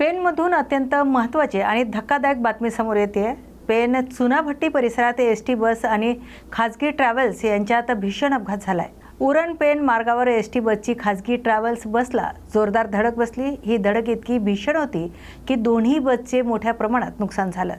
पेनमधून अत्यंत महत्त्वाची आणि धक्कादायक बातमी समोर येते. पेन चुनाभट्टी परिसरात एस टी बस आणि खाजगी ट्रॅव्हल्स यांच्यात भीषण अपघात झाला आहे उरण पेन मार्गावर एस टी बसची खाजगी ट्रॅव्हल्स बसला. जोरदार धडक बसली. ही धडक इतकी भीषण होती की दोन्ही बसचे मोठ्या प्रमाणात नुकसान झालं.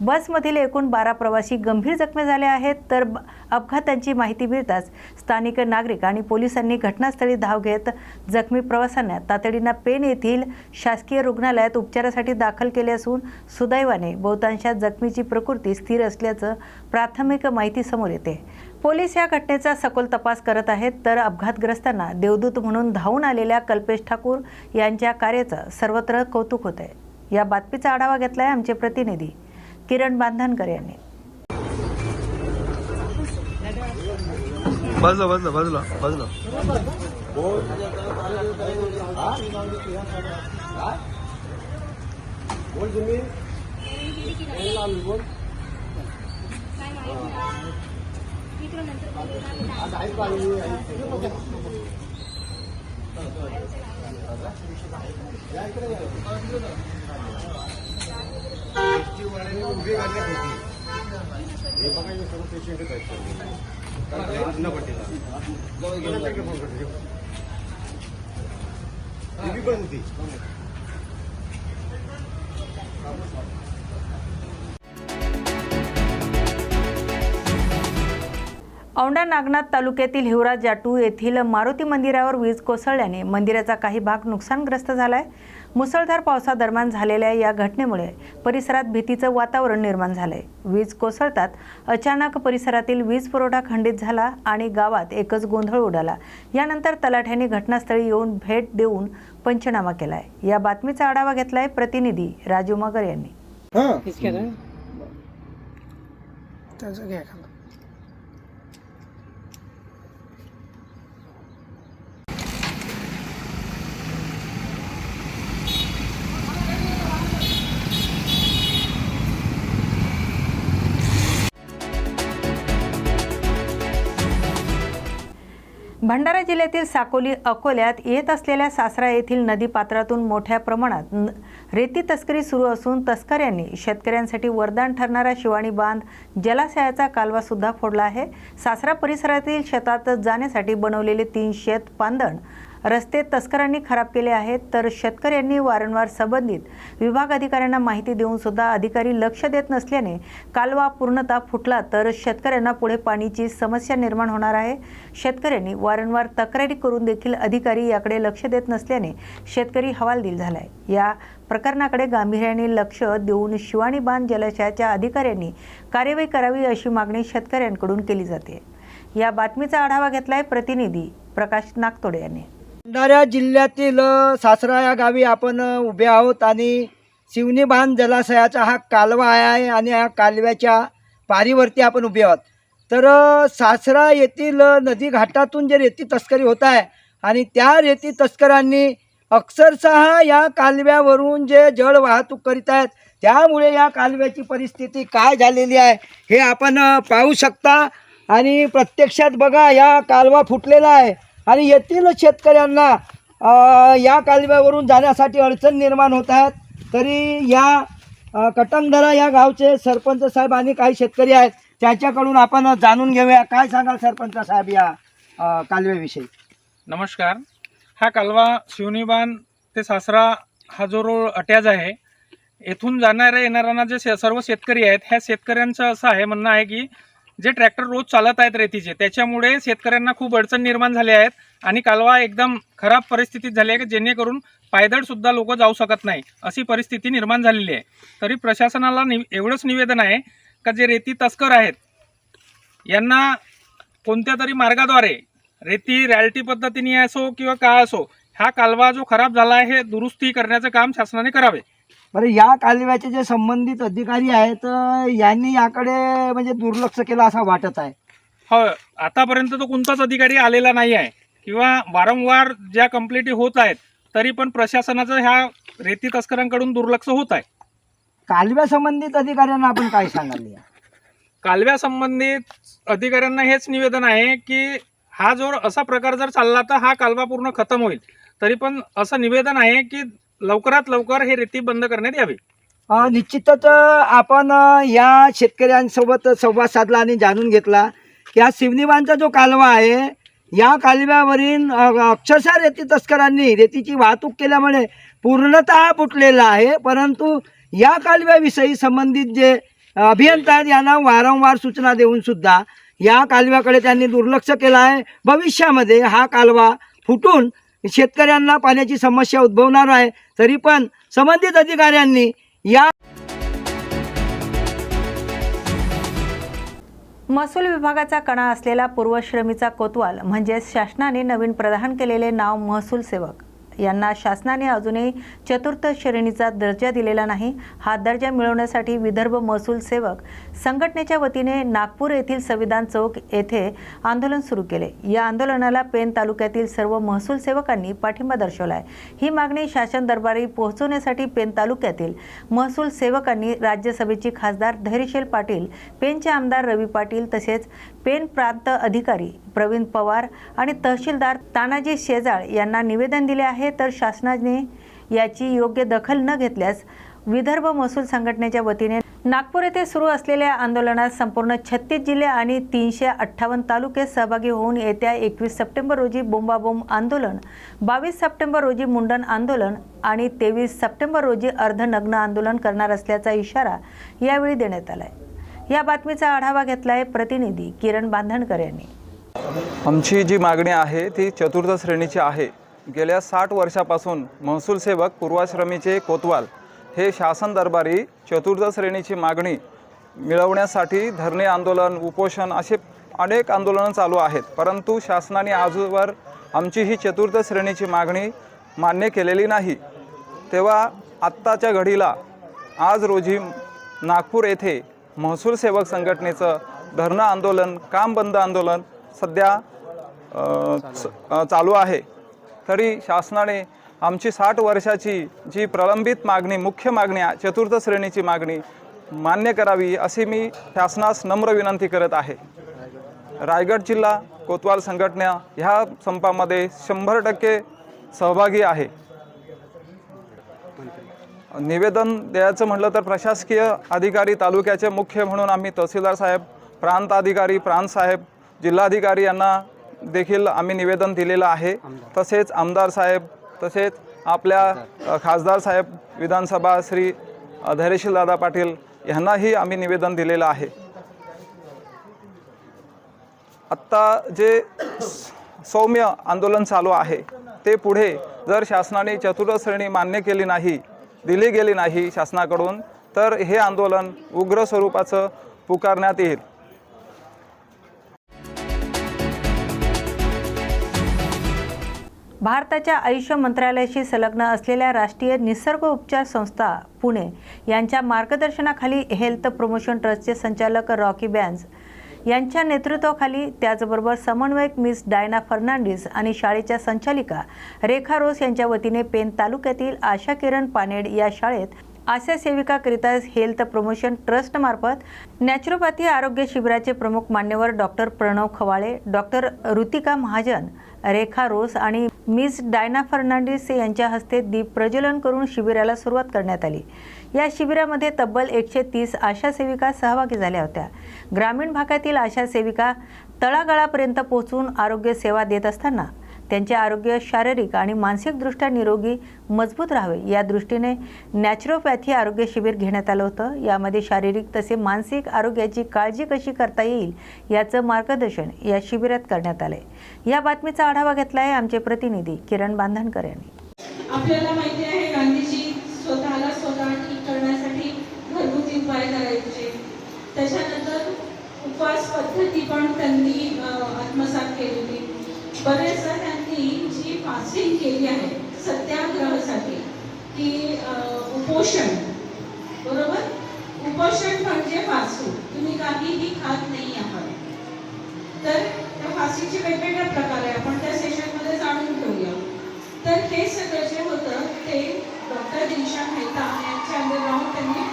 बसमधील एकूण बारा प्रवासी गंभीर जखमी झाले आहेत. तर अपघातांची माहिती मिळताच स्थानिक नागरिक आणि पोलिसांनी घटनास्थळी धाव घेत जखमी प्रवाशांना तातडीनं पेन येथील शासकीय रुग्णालयात उपचारासाठी दाखल केले असून सुदैवाने बहुतांशात जखमीची प्रकृती स्थिर असल्याचं प्राथमिक माहिती समोर येते. पोलीस या घटनेचा सखोल तपास करत आहेत. तर अपघातग्रस्तांना देवदूत म्हणून धावून आलेल्या कल्पेश ठाकूर यांच्या कार्याचं सर्वत्र कौतुक होत आहे या बातमीचा आढावा घेतला आहे आमचे प्रतिनिधी किरण बांधणकर यांनी. बाजूला बाजूला बाजूला बाजूला. त्यांची वाड्याने उभी हे बघा सर्व पेशंट आहेत अन्न पटेल. पण होती औंढा नागनाथ तालुक्यातील हिवरा जाटू येथील मारुती मंदिरावर वीज कोसळल्याने मंदिराचा काही भाग नुकसानग्रस्त झालाय. मुसळधार पावसादरम्यान झालेल्या या घटनेमुळे परिसरात भीतीचं वातावरण निर्माण झालंय. वीज कोसळतात अचानक परिसरातील वीज पुरवठा खंडित झाला आणि गावात एकच गोंधळ उडाला. यानंतर तलाठ्यांनी घटनास्थळी येऊन भेट देऊन पंचनामा केलाय. या बातमीचा आढावा घेतलाय प्रतिनिधी राजू मगर यांनी. भंडारा जिल्ह्यातील साकोली अकोल्यात येत असलेल्या सासरा येथील नदीपात्रातून मोठ्या प्रमाणात रेती तस्करी सुरू असून तस्कऱ्यांनी शेतकऱ्यांसाठी वरदान ठरणारा शिवाणी बांध जलाशयाचा कालवा सुद्धा फोडला आहे. सासरा परिसरातील शेतात जाण्यासाठी बनवलेले तीन शेत पांदण रस्ते तस्करांनी खराब केले आहेत तर शेतकऱ्यांनी वारंवार संबंधित विभाग अधिकाऱ्यांना माहिती देऊन सुद्धा अधिकारी लक्ष देत नसल्याने कालवा पूर्णतः फुटला तर शेतकऱ्यांना पुढे पाणीची समस्या निर्माण होणार आहे. शेतकऱ्यांनी वारंवार तक्रारी करून देखील अधिकारी याकडे लक्ष देत नसल्याने शेतकरी हवालदिल झालाय. या प्रकरणाकडे गांभीर्याने लक्ष देऊन शिवाणी बांध जलाशयाच्या अधिकाऱ्यांनी कार्यवाही करावी अशी मागणी शेतकऱ्यांकडून केली जाते. या बातमीचा आढावा घेतलाय प्रतिनिधी प्रकाश नागतोडे यांनी. भंडारा जिल्ह्यातील सासरा या गावी आपण उभे आहोत आणि शिवनी बांध जलाशयाचा हा कालवा आहे आणि या कालव्याच्या पारीवरती आपण उभे आहोत. तर सासरा येथील नदी घाटातून जे रेती तस्करी होत आहे आणि त्या रेती तस्करांनी अक्षरशः या कालव्यावरून जे जळ वाहतूक करीत आहेत त्यामुळे या कालव्याची परिस्थिती काय झालेली आहे हे आपण पाहू शकता. आणि प्रत्यक्षात बघा या कालवा फुटलेला आहे. आणि येथील शेतकऱ्यांना या कालव्यावरून जाण्यासाठी अडचण निर्माण होत आहेत. तरी या कटंगधरा या गावचे सरपंच साहेब आणि काही शेतकरी आहेत त्याच्याकडून आपण जाणून घेऊया. काय सांगाल सरपंच साहेब या कालव्याविषयी? नमस्कार. हा कालवा शिवनीबान ते सासरा हा जो रोड अटॅच आहे येथून जाणाऱ्या येणाऱ्यांना जे शे- सर्व शेतकरी आहेत ह्या शेतकऱ्यांचं असं आहे म्हणणं आहे की जे ट्रॅक्टर रोज चालत आहेत रेतीचे त्याच्यामुळे शेतकऱ्यांना खूप अडचण निर्माण झाली आहेत आणि कालवा एकदम खराब परिस्थितीत झाली आहे की जेणेकरून पायदळ सुद्धा लोक जाऊ शकत नाही अशी परिस्थिती निर्माण झालेली आहे. तरी प्रशासनाला नि एवढंच निवेदन आहे का जे रेती तस्कर आहेत यांना कोणत्या तरी मार्गाद्वारे रेती रॅल्टी पद्धतीने असो किंवा काय असो हा कालवा जो खराब झाला आहे हे दुरुस्ती करण्याचं काम शासनाने करावे. बरं या कालव्याचे जे संबंधित अधिकारी आहेत यांनी याकडे म्हणजे दुर्लक्ष केलं असं वाटत आहे. हो आतापर्यंत तो कोणताच अधिकारी आलेला नाही आहे. किंवा वारंवार ज्या कंप्लेंटी होत आहेत तरी पण प्रशासनाचं ह्या रेती तस्करांकडून दुर्लक्ष होत आहे. कालव्या संबंधित अधिकाऱ्यांना आपण काय सांगाल या? कालव्या संबंधित अधिकाऱ्यांना हेच निवेदन आहे की हा जो असा प्रकार जर चालला तर हा कालवा पूर्ण खतम होईल. तरी पण असं निवेदन आहे की लवकरात लवकर हे रेती बंद करण्यात यावी. निश्चितच आपण या शेतकऱ्यांसोबत संवाद साधला आणि जाणून घेतला की हा जो कालवा आहे या कालव्यावरील अक्षरशः रेती तस्करांनी रेतीची वाहतूक केल्यामुळे पूर्णतः फुटलेला आहे. परंतु या कालव्याविषयी संबंधित जे अभियंता आहेत यांना वारंवार सूचना देऊन सुद्धा या कालव्याकडे त्यांनी दुर्लक्ष केलं आहे. भविष्यामध्ये हा कालवा फुटून शेतकऱ्यांना पाण्याची समस्या उद्भवणार आहे तरी पण संबंधित अधिकाऱ्यांनी या महसूल विभागाचा कणा असलेला पूर्वश्रमीचा कोतवाल म्हणजेच शासनाने नवीन प्रदान केलेले नाव महसूल सेवक यांना शासनाने अजूनही चतुर्थ श्रेणीचा दर्जा दिलेला नाही. हा दर्जा मिळवण्यासाठी विदर्भ महसूल सेवक संघटनेच्या वतीने नागपूर येथील संविधान चौक येथे आंदोलन सुरू केले. या आंदोलनाला पेन तालुक्यातील सर्व महसूल सेवकांनी पाठिंबा दर्शवला आहे ही मागणी शासन दरबारी पोहोचवण्यासाठी पेन तालुक्यातील महसूल सेवकांनी राज्यसभेची खासदार धैर्यशील पाटील पेनचे आमदार रवी पाटील तसेच पेन प्रांत अधिकारी प्रवीण पवार आणि तहसीलदार तानाजी शेजाळ यांना निवेदन दिले आहे तर शासनाने याची योग्य दखल न घेतल्यास विदर्भ महसूल संघटनेच्या वतीने नागपूर येथे सुरू असलेल्या आंदोलनात संपूर्ण छत्तीस जिल्हे आणि तीनशे अठ्ठावन्न तालुके सहभागी होऊन येत्या एकवीस सप्टेंबर रोजी बोंबाबोंब आंदोलन बावीस सप्टेंबर रोजी मुंडन आंदोलन आणि तेवीस सप्टेंबर रोजी अर्धनग्न आंदोलन करणार असल्याचा इशारा यावेळी देण्यात आला आहे या बातमीचा आढावा घेतलाय प्रतिनिधी किरण बांधणकर यांनी. आमची जी मागणी आहे ती चतुर्थ श्रेणीची आहे. गेल्या साठ वर्षापासून महसूल सेवक पूर्वाश्रमीचे कोतवाल हे शासन दरबारी चतुर्थ श्रेणीची मागणी मिळवण्यासाठी धरणे आंदोलन उपोषण असे अनेक आंदोलनं चालू आहेत. परंतु शासनाने आजवर आमची ही चतुर्थ श्रेणीची मागणी मान्य केलेली नाही. तेव्हा आत्ताच्या घडीला आज रोजी नागपूर येथे महसूल सेवक संघटनेचं धरणं आंदोलन काम बंद आंदोलन सध्या च- चालू आहे. तरी शासनाने आमची साठ वर्षाची जी प्रलंबित मागणी मुख्य मागणी चतुर्थ श्रेणीची मागणी मान्य करावी अशी मी शासनास नम्र विनंती करत आहे. रायगड जिल्हा कोतवाल संघटना ह्या संपामध्ये शंभर टक्के सहभागी आहे. निवेदन द्यायचं म्हटलं तर प्रशासकीय अधिकारी तालुक्याचे मुख्य म्हणून आम्ही तहसीलदार साहेब प्रांत अधिकारी प्रांत साहेब जिल्हाधिकारी यांना देखील आम्ही निवेदन दिलेलं आहे. तसेच आमदार साहेब तसेच आपल्या खासदार साहेब विधानसभा श्री दादा पाटील यांनाही आम्ही निवेदन दिलेलं आहे. आत्ता जे सौम्य आंदोलन चालू आहे ते पुढे जर शासनाने चतुर्थ श्रेणी मान्य केली नाही दिली गेली नाही शासनाकडून तर हे आंदोलन उग्र स्वरूपाचं पुकारण्यात येईल. भारताच्या आयुष्य मंत्रालयाशी संलग्न असलेल्या राष्ट्रीय निसर्ग उपचार संस्था पुणे यांच्या मार्गदर्शनाखाली हेल्थ प्रमोशन ट्रस्टचे संचालक रॉकी बॅन्स यांच्या नेतृत्वाखाली त्याचबरोबर समन्वयक मिस डायना फर्नांडिस आणि शाळेच्या संचालिका रेखा रोस यांच्या वतीने पेन तालुक्यातील आशा किरण पानेड या शाळेत आशा सेविकाकरिता हेल्थ प्रमोशन ट्रस्टमार्फत नॅचरोपॅथी आरोग्य शिबिराचे प्रमुख मान्यवर doctor Pranav Khawale doctor Ritika Mahajan Rekha Rose आणि मिस डायना फर्नांडिस यांच्या हस्ते दीप प्रज्वलन करून शिबिराला सुरुवात करण्यात आली. या शिबिरामध्ये तब्बल एकशे तीस आशा सेविका सहभागी झाल्या होत्या. ग्रामीण भागातील आशा सेविका तळागाळापर्यंत पोहोचून आरोग्य सेवा देत असताना त्यांचे आरोग्य शारीरिक आणि मानसिकदृष्ट्या निरोगी मजबूत राहावे या दृष्टीने नॅचरोपॅथी आरोग्य शिबिर घेण्यात आलं होतं. यामध्ये शारीरिक तसे मानसिक आरोग्याची काळजी कशी करता येईल याचं मार्गदर्शन या शिबिरात करण्यात आलंय. या बातमीचा आढावा घेतला आहे आमचे प्रतिनिधी किरण बांधणकर यांनी. आपल्याला माहिती आहे गांधीजी स्वतःला स्वतः ठीक करण्यासाठी घरगुती उपाय करायचे. त्याच्यानंतर उपवास पद्धती पण त्यांनी आत्मसात केली होती. बरेचदा त्यांनी जी फास्टिंग केली आहे सत्याग्रहासाठी की उपोषण. बरोबर? उपोषण म्हणजे फास्टिंग तुम्ही काहीही खात नाही आहात. तर त्या फास्टिंगचे वेगवेगळे प्रकार आहे. आपण त्या सेशनमध्ये जाणून घेऊया. तर हे सगळं जे होतं ते डॉक्टर दिशा मेहता यांच्या अंडर राहून त्यांनी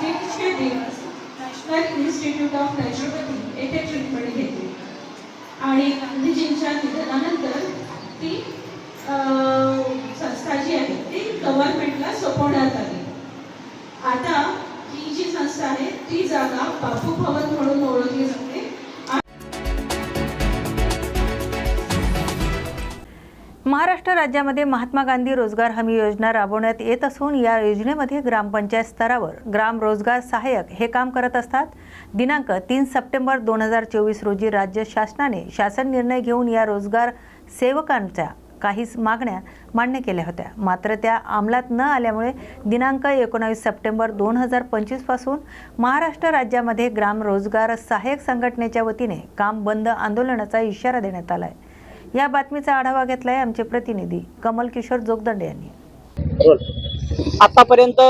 तीनशे दिवस नॅशनल इन्स्टिट्यूट ऑफ नॅचरोपॅथी येथे ट्रीटमेंट घेतली. आणि गांधीजींच्या निधनानंतर ती संस्था जी आहे ती गव्हर्नमेंटला सोपवण्यात आली. आता ही जी संस्था आहे ती जागा बापू भवन म्हणून ओळखली जाते. महाराष्ट्र राज्यामध्ये महात्मा गांधी रोजगार हमी योजना राबवण्यात येत असून या योजनेमध्ये ग्रामपंचायत स्तरावर ग्राम रोजगार सहाय्यक हे काम करत असतात. दिनांक तीन सप्टेंबर दोन हजार चोवीस रोजी राज्य शासनाने शासन निर्णय घेऊन या रोजगार सेवकांच्या काही मागण्या मान्य केल्या होत्या. मात्र त्या अंमलात न आल्यामुळे दिनांक एकोणावीस सप्टेंबर दोन हजार पंचवीसपासून महाराष्ट्र राज्यामध्ये ग्राम रोजगार सहाय्यक संघटनेच्या वतीने काम बंद आंदोलनाचा इशारा देण्यात आला आहे या बातमीचा आढावा घेतलाय आमचे प्रतिनिधी कमल किशोर जोगदंडे यांनी. आतापर्यंत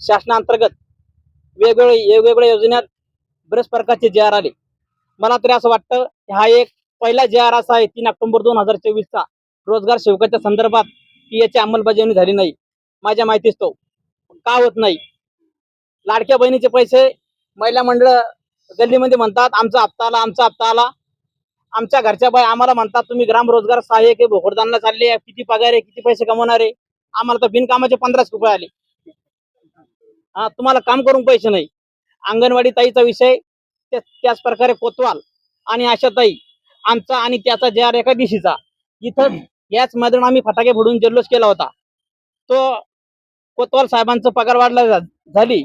शासनांतर्गत वेगवेगळे वेगवेगळ्या योजनेत बरेच प्रकारचे जे आर आले. मला तरी असं वाटतं हा एक पहिला जे आर असा आहे तीन ऑक्टोबर दोन हजार चोवीसचा. रोजगार सेवकाच्या संदर्भात की याची अंमलबजावणी झाली नाही. माझ्या माहितीच तो. का होत नाही? लाडक्या बहिणीचे पैसे महिला मंडळ गल्लीमध्ये म्हणतात आमचा हप्ता आला आमचा हप्ता आला. आमच्या घरच्या बाय आम्हाला म्हणतात तुम्ही ग्राम रोजगार सहाय्यक आहे चालले किती पगार आहे किती पैसे कमवणार आहे. आम्हाला तर बिनकामाचे पंधराच रुपये आले. हा तुम्हाला काम करून पैसे नाही. अंगणवाडी ताईचा विषय त्याच प्रकारे कोतवाल आणि आशा ताई आमचा आणि त्याचा जे आर एका दिवशीचा इथं याच मैदान आम्ही फटाके फोडून जल्लोष केला होता. तो कोतवाल साहेबांचा पगार वाढला झाली.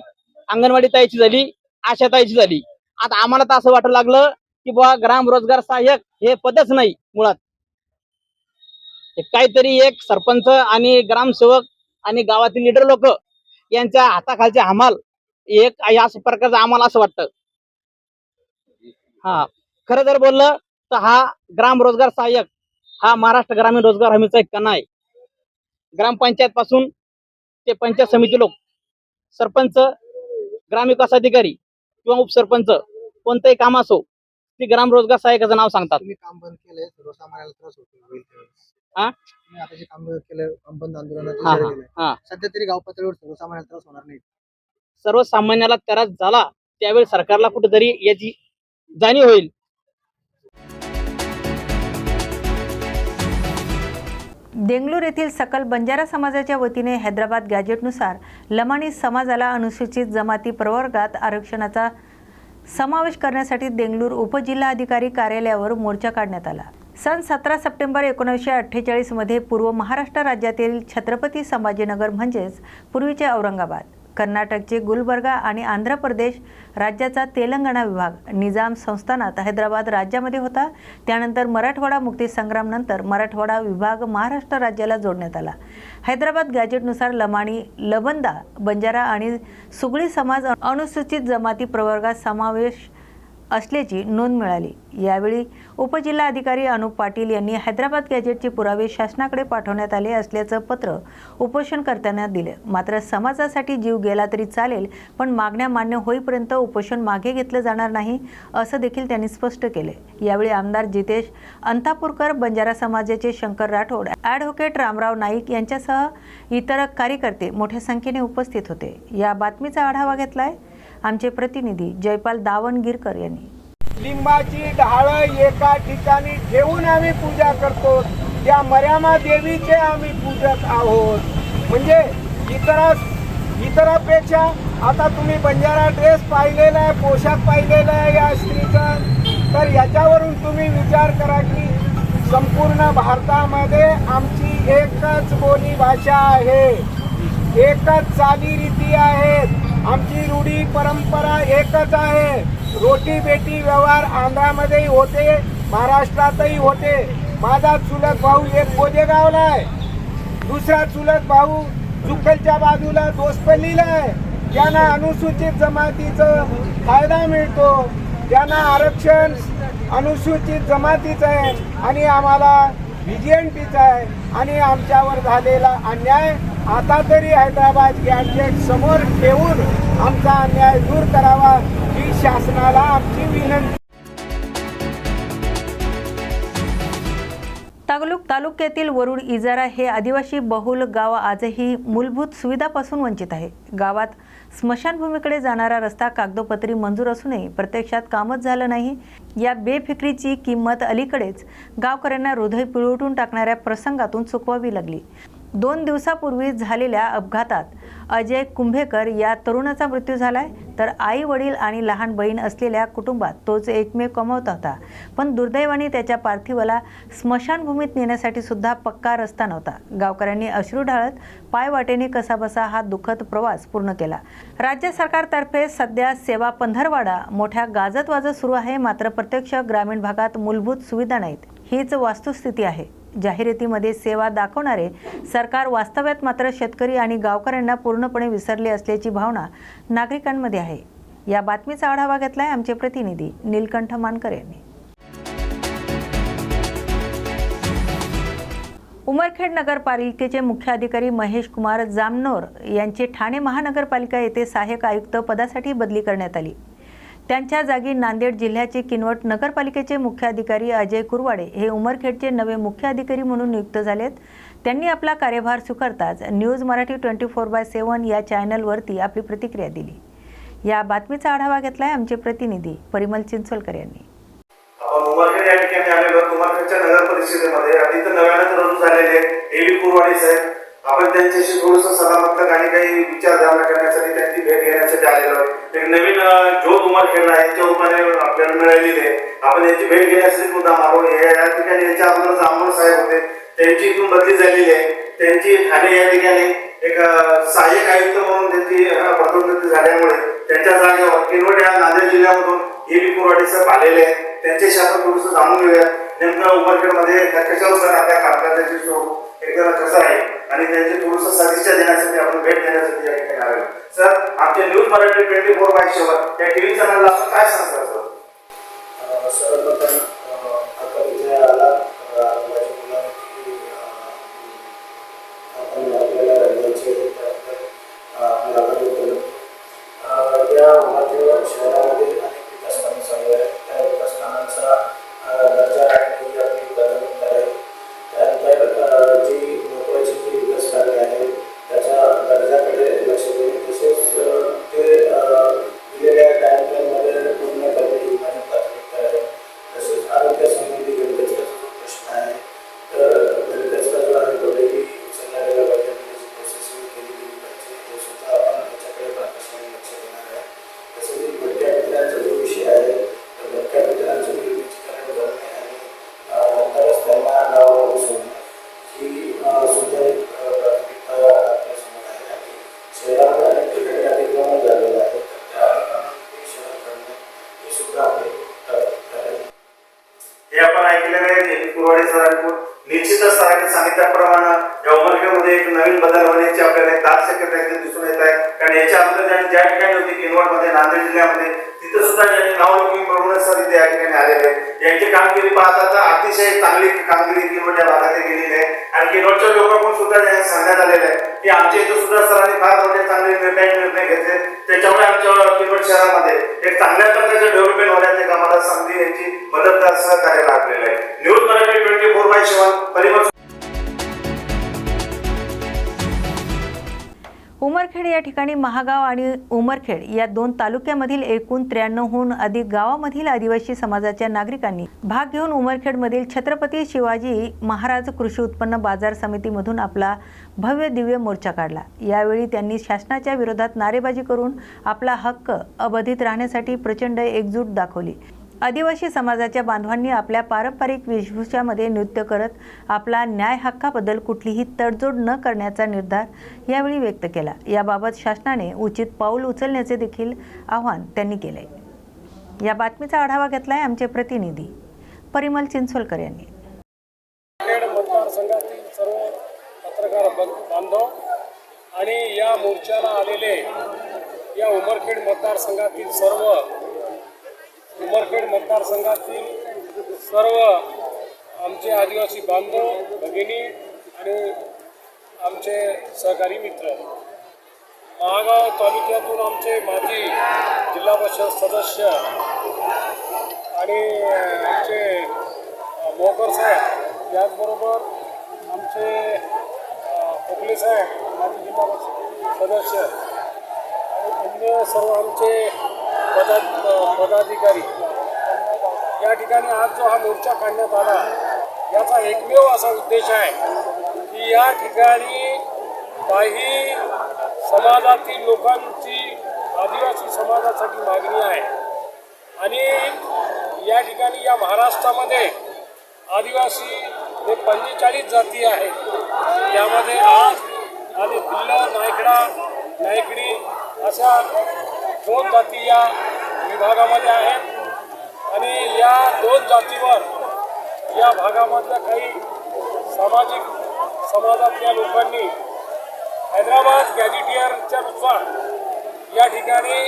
अंगणवाडी ताईची झाली आशा ताईची झाली. आता आम्हाला तर असं वाटू लागलं की बुवा ग्राम रोजगार सहाय्यक हे पदच नाही मुळात. काहीतरी एक सरपंच आणि ग्रामसेवक आणि गावातील लिडर लोक यांच्या हाताखालचे हमाल एक या प्रकारचा आम्हाला असं वाटतं. हा खरं जर बोललं तर हा ग्राम रोजगार सहाय्यक हा महाराष्ट्र ग्रामीण रोजगार हमीचा एक कणा आहे ग्रामपंचायत पासून ते पंचायत समिती लोक सरपंच ग्रामविकास अधिकारी किंवा उपसरपंच कोणतंही काम असो ते ग्राम रोजगार सहाय्यकाचं नाव सांगतात तुम्ही काम बंद केलंय सर्वसामान्याला त्रास होतो होईल त्यावेळेस. हा? तुम्ही आता जे काम बंद केलं काम बंद आंदोलनात हा, हा. हा. सध्या तरी गाव पातळीवर सर्वसामान्याला त्रास होणार नाही सर्वसामान्याला त्रास झाला त्यावेळी सरकारला कुठेतरी याची जाणीव होईल देंगलूर येथील सकल बंजारा समाजाच्या वतीने हैदराबाद गॅजेटनुसार लमाणी समाजाला अनुसूचित जमाती प्रवर्गात आरक्षणाचा समावेश करण्यासाठी देंगलूर उपजिल्हाधिकारी कार्यालयावर मोर्चा काढण्यात आला. सन सतरा सप्टेंबर एकोणीसशे अठ्ठेचाळीसमध्ये पूर्व महाराष्ट्र राज्यातील छत्रपती संभाजीनगर म्हणजेच पूर्वीचे औरंगाबाद. कर्नाटकचे गुलबर्गा आणि आंध्र प्रदेश राज्याचा तेलंगणा विभाग निजाम संस्थानात हैदराबाद राज्यामध्ये होता. त्यानंतर मराठवाडा मुक्तीसंग्रामनंतर मराठवाडा विभाग महाराष्ट्र राज्याला जोडण्यात आला. हैदराबाद गॅजेटनुसार लमाणी लबंदा बंजारा आणि सुगळी समाज अनुसूचित जमाती प्रवर्गात समावेश असल्याची नोंद मिळाली. यावेळी उपजिल्हाधिकारी अनुप पाटील यांनी हैदराबाद गॅजेटचे पुरावे शासनाकडे पाठवण्यात आले असल्याचं पत्र उपोषणकर्त्यांना दिलं. मात्र समाजासाठी जीव गेला तरी चालेल पण मागण्या मान्य होईपर्यंत उपोषण मागे घेतलं जाणार नाही असं देखील त्यांनी स्पष्ट केले. यावेळी आमदार जितेश अंतापूरकर बंजारा समाजाचे शंकर राठोड ॲडव्होकेट रामराव नाईक यांच्यासह इतर कार्यकर्ते मोठ्या संख्येने उपस्थित होते. या बातमीचा आढावा घेतलाय आमचे प्रतिनिधी जयपाल दावणगिरकर यांनी. लिंबाची ढाळ एका ठिकाणी ठेवून आम्ही पूजा करतो. त्या मर्यामा देवीचे आम्ही पूजक आहोत. म्हणजे इतर इतरापेक्षा आता तुम्ही बंजारा ड्रेस पाहिलेला आहे पोशाख पाहिलेला आहे या स्त्रीचा तर याच्यावरून तुम्ही विचार करा की संपूर्ण भारतामध्ये आमची एकच बोली भाषा आहे. एकच चालीरीती आहेत आमची रूढी परंपरा एकच आहे. रोटी बेटी व्यवहार आंध्रामध्येही होते महाराष्ट्रातही होते. माझा चुलत भाऊ एक गोदेगावला आहे. दुसरा चुलत भाऊ जुकलच्या बाजूला दोसपल्लीला आहे. त्यांना अनुसूचित जमातीचं फायदा मिळतो त्यांना आरक्षण अनुसूचित जमातीचं आहे आणि आम्हाला व्हिजिएनटीचं आहे. आणि आमच्यावर झालेला अन्याय आता तरी हैदराबाद गॅजेट समोर ठेवून आमचा अन्याय दूर करावा ही शासनाला आमची विनंती. तागलुक तालुक्यातील वरुड इजारा हे आदिवासी बहुल गाव आजही मूलभूत सुविधापासून वंचित आहे. गावात स्मशानभूमीकडे जाणारा रस्ता कागदोपत्री मंजूर असूनही प्रत्यक्षात कामच झालं नाही. या बेफिक्रीची किंमत अलीकडेच गावकऱ्यांना हृदय पिळवटून टाकणाऱ्या प्रसंगातून चुकवावी लागली. दोन दिवसापूर्वी झालेल्या अपघातात अजय कुंभेकर या तरुणाचा मृत्यू झालाय. तर आई वडील आणि लहान बहीण असलेल्या कुटुंबात तोच एकमेव कमवता होता. पण दुर्दैवाने त्याच्या पार्थिवाला स्मशानभूमीत नेण्यासाठी सुद्धा पक्का रस्ता नव्हता. गावकऱ्यांनी अश्रू ढाळत पायवाटेने कसाबसा हा दुःखद प्रवास पूर्ण केला. राज्य सरकारतर्फे सध्या सेवा पंधरवाडा मोठ्या गाजत वाजत सुरू आहे. मात्र प्रत्यक्ष ग्रामीण भागात मूलभूत सुविधा नाहीत. हीच वास्तुस्थिती आहे. जाहिरातीमध्ये सेवा दाखवणारे सरकार वास्तव्यात मात्र शेतकरी आणि गावकऱ्यांना पूर्णपणे विसरले असल्याची भावना नागरिकांमध्ये आहे. या बातमीचा आढावा घेतलाय आमचे प्रतिनिधी नीलकंठ मानकर यांनी. उमरखेड नगरपालिकेचे मुख्य अधिकारी महेश कुमार जामनोर यांची ठाणे महानगरपालिका येथे सहाय्यक आयुक्त पदासाठी बदली करण्यात आली. त्यांच्या जागी नांदेड जिल्ह्याचे किनवट नगरपालिकेचे मुख्य अधिकारी अजय कुरवाडे हे उमरखेडचे नवे मुख्य अधिकारी म्हणून नियुक्त झालेत. त्यांनी आपला कार्यभार स्वीकारताच news Marathi twenty four by seven या चॅनलवरती आपली प्रतिक्रिया दिली. या बातमीचा आढावा घेतलाय आमचे प्रतिनिधी परिमल चिंचोलकर यांनी. आपण उमरखेड या ठिकाणी आलेलो उमरखेडच्या नगर परिषदेमध्ये आणि नव्यानं झालेले एबी साहेब आपण त्यांच्याशी थोडस सलामतक आणि काही विचारधारणा करण्यासाठी त्यांची भेट घेण्यासाठी आलेलो एक नवीन अं, खेळला आहे यांच्या उमाने आपल्याला मिळालेली आहे. आपण यांची भेट घेण्यासाठी मुद्दा मारो या ठिकाणी यांच्या अगोदर जांभूळ साहेब होते. त्यांची इथून बदली झालेली आहे. त्यांची ठाणे या ठिकाणी एक सहाय्यक आयुक्त म्हणून त्यांची पदोन्नती झाल्यामुळे त्यांच्या जागेवर किनवट या नांदेड जिल्ह्यामधून बी कुरवाडी साहेब आलेले आहेत. त्यांच्याशी आपण थोडंसं जाणून घेऊया. नेमकं उमरखेडमध्ये ह्या कशावर सर कामकाजाची स्वरूप एकदम कसं आहे? आणि त्यांची थोडंसं सदिच्छा देण्यासाठी आपण भेट देण्यासाठी या ठिकाणी सर आमच्या news Marathi twenty four by seven या टीव्ही चॅनलला आपण काय सांगता सर? सर्वप्रथम आता आला. माझ्या मुलांची आपण आपल्याला राज्याचे या शहरामध्ये अनेक विकास कामे चालू आहेत. त्या विकास कामांचा दर्जा राखणे आपली आहे. त्यानंतर जी सर इथे या ठिकाणी आलेले यांची कामगिरी पाहता तर अतिशय चांगली कामगिरी किनवट या भागात गेलेली आहे. आणि किनवटच्या लोकांकडून सुद्धा त्यांना सांगण्यात आलेले आहे की आमच्या इथं सुद्धा सरांनी फार मोठे चांगले निर्णय निर्णय घेतले. त्याच्यामुळे आमच्या किनवट शहरामध्ये एक चांगल्या प्रकारचे डेव्हलपमेंट होण्यात कामाला संधी यांची मदत सहकार्य लाभलेलं आहे. News Marathi twenty four by seven परिवर्तन उमरखेड या ठिकाणी महागाव आणि उमरखेड या दोन तालुक्यामधील एकूण त्र्याण्णवहून अधिक गावामधील आदिवासी समाजाच्या नागरिकांनी भाग घेऊन उमरखेडमधील छत्रपती शिवाजी महाराज कृषी उत्पन्न बाजार समितीमधून आपला भव्य दिव्य मोर्चा काढला. यावेळी त्यांनी शासनाच्या विरोधात नारेबाजी करून आपला हक्क अबाधित राहण्यासाठी प्रचंड एकजूट दाखवली. आदिवासी समाजाच्या बांधवांनी आपल्या पारंपरिक वेशभूषामध्ये नृत्य करत आपला न्याय हक्काबद्दल कुठलीही तडजोड न करण्याचा निर्धार यावेळी व्यक्त केला. याबाबत शासनाने उचित पाऊल उचलण्याचे देखील आवाहन त्यांनी केले. या बातमीचा आढावा घेतलाय आमचे प्रतिनिधी परिमल चिंचोलकर यांनी. मतदारसंघातील सर्व पत्रकार बांधव आणि या मोर्चाला आलेले या उमरखेड मतदारसंघातील सर्व उमरखेड मतदारसंघातील सर्व आमचे आदिवासी बांधव भगिनी आणि आमचे सहकारी मित्र. महागाव तालुक्यातून आमचे माजी जिल्हा परिषद सदस्य आणि आमचे मोकर साहेब त्याचबरोबर आमचे अ, कोकले साहेब माजी जिल्हा परिषद सदस्य आणि अन्य सर्व आमचे पदा पदाधिकारी. या ठिकाणी आज जो हा मोर्चा काढण्यात आला याचा एकमेव असा उद्देश आहे की या ठिकाणी काही समाजातील लोकांची आदिवासी समाजासाठी मागणी आहे. आणि या ठिकाणी या महाराष्ट्रामध्ये आदिवासी हे पंचेचाळीस जाती आहेत. त्यामध्ये आज आणि भिल्ल नायकडा नायकडी अशा दोन जाती या विभागामध्ये आहेत. आणि या दोन जातीवर या भागामधल्या काही सामाजिक समाजातल्या लोकांनी हैदराबाद गॅजिटियरच्या रूपात या ठिकाणी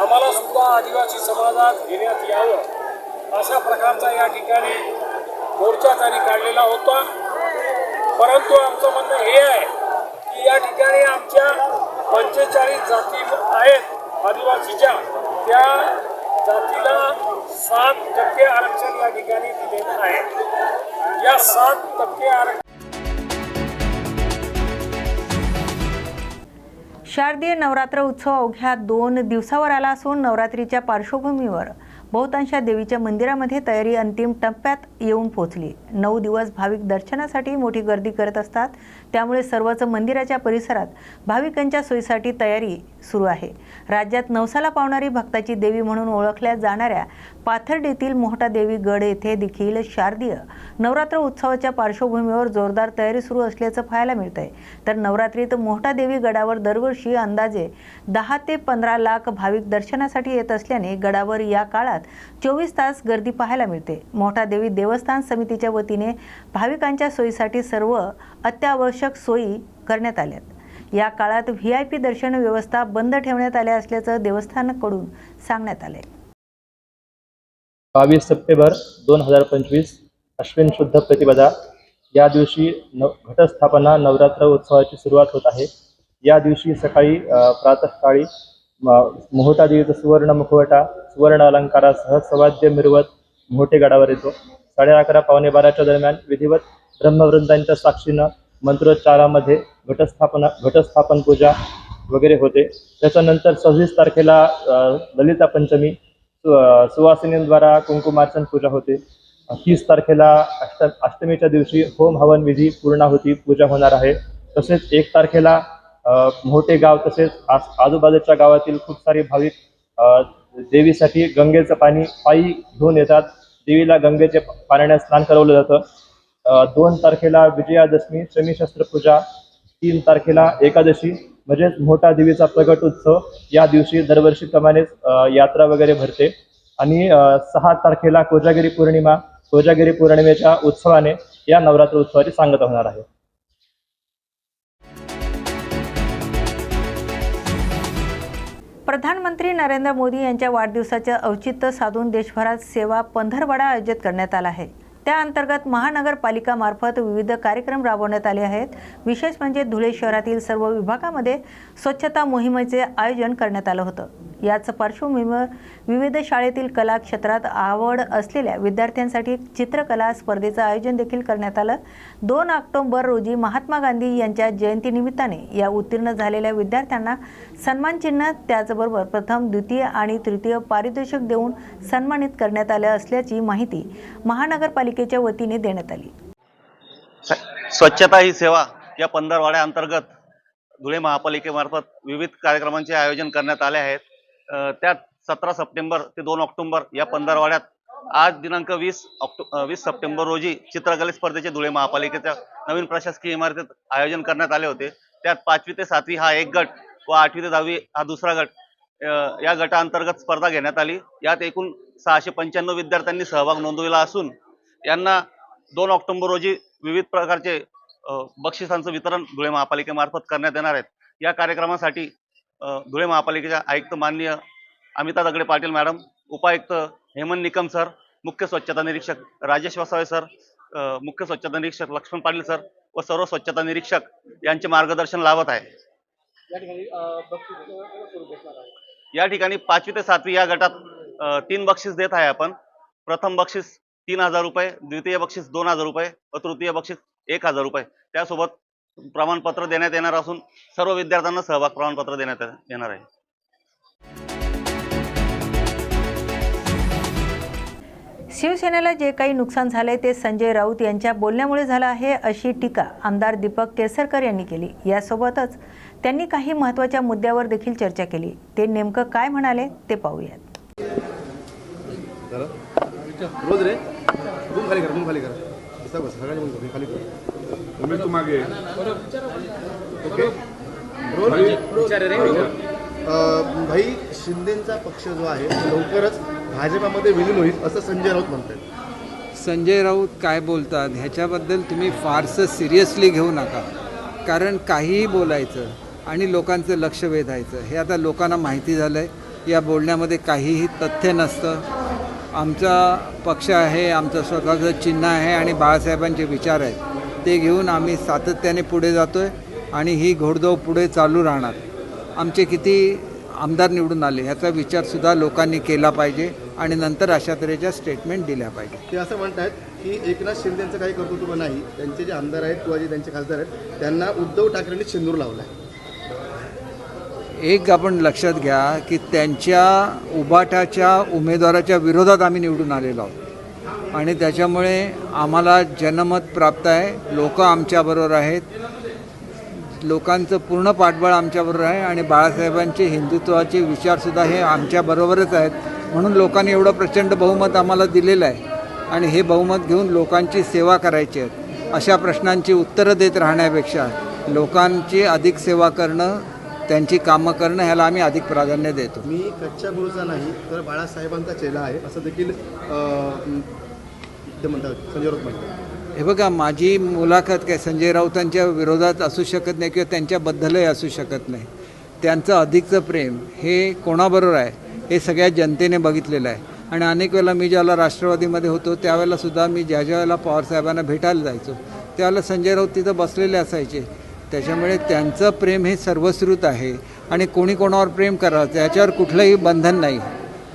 आम्हाला सुद्धा आदिवासी समाजात घेण्यात यावं अशा प्रकारचा या ठिकाणी मोर्चा त्यांनी काढलेला होता. परंतु आमचं म्हणणं हे आहे की या ठिकाणी आमच्या पंचेचाळीस जाती आहेत. आदिवासीच्या त्या जातीला सात टक्के आरक्षण या ठिकाणी दिलेलं आहे. या सात टक्के आरक्षण शारदीय नवरात्र उत्सव अवघ्या दोन दिवसावर आला असून नवरात्रीच्या पार्श्वभूमीवर बहुतांश देवीच्या मंदिरामध्ये तयारी अंतिम टप्प्यात येऊन पोहोचली. नऊ दिवस भाविक दर्शनासाठी मोठी गर्दी करत असतात. त्यामुळे सर्वच मंदिराच्या परिसरात भाविकांच्या सोयीसाठी तयारी सुरू आहे. राज्यात नवसाला पावणारी भक्ताची देवी म्हणून ओळखल्या जाणाऱ्या पाथर्डीतील मोहटा देवी गड येथे देखील शारदीय नवरात्र उत्सवाच्या पार्श्वभूमीवर जोरदार तयारी सुरू असल्याचं पाहायला मिळतंय. तर नवरात्रीत मोहटा देवी गडावर दरवर्षी अंदाजे दहा ते पंधरा लाख भाविक दर्शनासाठी येत असल्याने गडावर या काळात चोवीस तास गर्दी पाहायला मिळते. मोहटा देवी देवस्थान समितीच्या वतीने भाविकांच्या सोयीसाठी सर्व अत्यावश्यक सोयी करण्यात आल्यात. या काळात व्ही आय पी दर्शन व्यवस्था बंद ठेवण्यात आल्या असल्याचं देवस्थानाकडून सांगण्यात आले बावीस सप्टेंबर दोन हजार पंचवीस अश्विन शुद्ध प्रतिपदा. या दिवशी नव घटस्थापना नवरात्र उत्सवाची सुरुवात होत आहे. या दिवशी सकाळी प्रातःकाळी म- सुवर्ण मुखवटा सुवर्ण अलंकारासह सवाद्य मिरवत मोठे गडावर येतो. साडे अकरा पावणे बाराच्या दरम्यान विधिवत ब्रह्मवृंदांच्या साक्षीनं मंत्रोच्चारामध्ये घटस्थापना घटस्थापन पूजा वगैरे होते. त्याच्यानंतर सव्वीस तारखेला ललिता पंचमी सु- सुवासिनींद्वारा कुंकुमार्चन पूजा होते. तीस तारखेला अष्ट अष्टमीच्या दिवशी होम हवन विधी पूर्णाहुती पूजा होणार आहे. तसेच एक तारखेला मोठे गाव तसेच आस- आजूबाजूच्या गावातील खूप सारे भाविक देवीसाठी गंगेचं पाणी पायी घेऊन येतात. देवीला गंगेचे पाण्याने स्नान करवलं जातं. दोन तारखेला विजयादशमी शमीशस्त्र पूजा तीन तारखेला एकादशी म्हणजेच मोठा देवीचा प्रगट उत्सव या दिवशी दरवर्षीप्रमाणेच यात्रा वगैरे भरते. आणि सहा तारखेला कोजागिरी पौर्णिमा कोजागिरी पौर्णिमेच्या उत्सवाने या नवरात्र उत्सवाची सांगता होणार आहे. प्रधानमंत्री नरेंद्र मोदी यांच्या वाढदिवसाचं औचित्य साधून देशभरात सेवा पंधरवडा आयोजित करण्यात आला आहे. त्या अंतर्गत महानगरपालिकामार्फत विविध कार्यक्रम राबवण्यात आले आहेत. विशेष म्हणजे धुळे शहरातील सर्व विभागामध्ये स्वच्छता मोहिमेचे आयोजन करण्यात आलं होतं. याच पार्श्वभूमीवर विविध शाळेतील कला क्षेत्रात आवड असलेल्या विद्यार्थ्यांसाठी चित्रकला स्पर्धेचं आयोजन देखील करण्यात आलं. दोन ऑक्टोबर रोजी महात्मा गांधी यांच्या जयंतीनिमित्ताने या उत्तीर्ण झालेल्या विद्यार्थ्यांना सन्मान चिन्ह त्याचबरोबर प्रथम द्वितीय आणि तृतीय पारितोषिक देऊन सन्मानित करण्यात आलं असल्याची माहिती महानगरपालिकेच्या वतीने देण्यात आली. स्वच्छता ही सेवा या पंधरवाड्याअंतर्गत धुळे महापालिकेमार्फत विविध कार्यक्रमांचे आयोजन करण्यात आले आहेत. त्यात सतरा सप्टेंबर ते दोन ऑक्टोबर या पंधरवाड्यात आज दिनांक वीस ऑक्टो वीस सप्टेंबर रोजी चित्रकला स्पर्धेचे धुळे महापालिकेच्या नवीन प्रशासकीय इमारतीत आयोजन करण्यात आले होते. त्यात पाचवी ते सातवी हा एक गट व आठवी ते दहावी हा दुसरा गट या गटाअंतर्गत स्पर्धा घेण्यात आली. यात एकूण सहाशे पंच्याण्णव विद्यार्थ्यांनी सहभाग नोंदविला असून यांना दोन ऑक्टोबर रोजी विविध प्रकारचे बक्षिसांचं वितरण धुळे महापालिकेमार्फत करण्यात येणार आहेत या कार्यक्रमासाठी धुळे महापालिकेच्या आयुक्त माननीय अमिता दगडे पाटील मॅडम उपायुक्त हेमंत निकम सर मुख्य स्वच्छता निरीक्षक राजेश वसावे सर मुख्य स्वच्छता निरीक्षक लक्ष्मण पाटील सर व सर्व स्वच्छता निरीक्षक यांचे मार्गदर्शन लाभत आहे. या ठिकाणी पाचवी ते सातवी या गटात तीन बक्षीस देत आहे आपण. प्रथम बक्षीस तीन हजार रुपये द्वितीय बक्षीस दोन हजार रुपये व तृतीय बक्षीस एक हजार रुपये. त्यासोबत प्रमाणपत्र देण्यात येणार असून सर्व विद्यार्थ्यांना सहभाग प्रमाणपत्र देण्यात येणार आहे. शिवसेनेला जे काही नुकसान झालंय ते संजय राऊत यांच्या बोलण्यामुळे झालं आहे अशी टीका आमदार दीपक केसरकर यांनी केली. यासोबतच त्यांनी काही महत्त्वाच्या मुद्द्यावर देखील चर्चा केली. ते नेमकं काय म्हणाले ते पाहूयात. मागे ओके रोज भाई शिंदेचा पक्ष जो आहे तो लवकरच भाजपामध्ये विलीन होईल असं संजय राऊत म्हणतात. संजय राऊत काय बोलतात? ह्याच्याबद्दल तुम्ही फारसं सिरियसली घेऊ नका. कारण काहीही बोलायचं आणि लोकांचं लक्ष वेधायचं हे आता लोकांना माहिती झालं आहे या बोलण्यामध्ये काहीही तथ्य नसतं. आमचा पक्ष आहे आमचं स्वतःचं चिन्ह आहे आणि बाळासाहेबांचे विचार आहेत. ते घेऊन आम्ही सातत्याने पुढे जातो आहे आणि ही घोडदौड पुढे चालू राहणार. आमचे किती आमदार निवडून आले ह्याचा विचारसुद्धा लोकांनी केला पाहिजे आणि नंतर अशा तऱ्हेच्या स्टेटमेंट दिल्या पाहिजे. ते असं म्हणतात की एकनाथ शिंदेचं काही कर्तृत्व नाही. त्यांचे जे आमदार आहेत किंवा जे त्यांचे खासदार आहेत त्यांना उद्धव ठाकरेंनी शेंदूर लावला आहे एक आपण लक्षात घ्या की त्यांच्या उबाटाच्या उमेदवाराच्या विरोधात आम्ही निवडून आलेलो आहोत. आणि त्याच्यामुळे आम्हाला जनमत प्राप्त आहे. लोक आमच्याबरोबर आहेत. लोकांचं पूर्ण पाठबळ आमच्याबरोबर आहे आणि बाळासाहेबांचे हिंदुत्वाचे विचारसुद्धा हे आमच्याबरोबरच आहेत. म्हणून लोकांनी एवढं प्रचंड बहुमत आम्हाला दिलेलं आहे. आणि हे बहुमत घेऊन लोकांची सेवा करायची आहे. अशा प्रश्नांची उत्तरं देत राहण्यापेक्षा लोकांची अधिक सेवा करणं त्यांची कामं करणं ह्याला आम्ही अधिक प्राधान्य देतो. मी कच्च्या गुरुचा नाही तर बाळासाहेबांचा चेला आहे. असं देखील ते म्हणतात संजय राऊत म्हणतात. हे बघा माझी मुलाखत काय संजय राऊतांच्या विरोधात असू शकत नाही किंवा त्यांच्याबद्दलही असू शकत नाही. त्यांचं अधिकचं प्रेम हे कोणाबरोबर आहे हे सगळ्या जनतेने बघितलेलं आहे. आणि अनेक वेळेला मी ज्यावेळेला राष्ट्रवादीमध्ये होतो त्यावेळेला सुद्धा मी ज्या ज्या वेळेला पवारसाहेबांना भेटायला जायचो त्यावेळेला संजय राऊत तिथं बसलेले असायचे. त्याच्यामुळे त्यांचं प्रेम हे सर्वश्रुत आहे. आणि कोणी कोणावर प्रेम करावं त्याच्यावर कुठलंही बंधन नाही.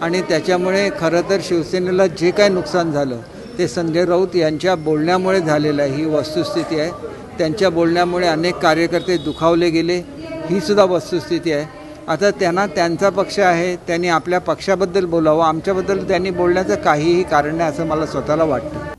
आणि त्याच्यामुळे खरं तर शिवसेनेला जे काय नुकसान झालं ते संजय राऊत यांच्या बोलण्यामुळे झालेलं आहे. ही वस्तुस्थिती आहे. त्यांच्या बोलण्यामुळे अनेक कार्यकर्ते दुखावले गेले. ही सुद्धा वस्तुस्थिती आहे. आता त्यांना त्यांचा पक्ष आहे त्यांनी आपल्या पक्षाबद्दल बोलावं. आमच्याबद्दल त्यांनी बोलण्याचं काहीही कारण नाही असं मला स्वतःला वाटतं.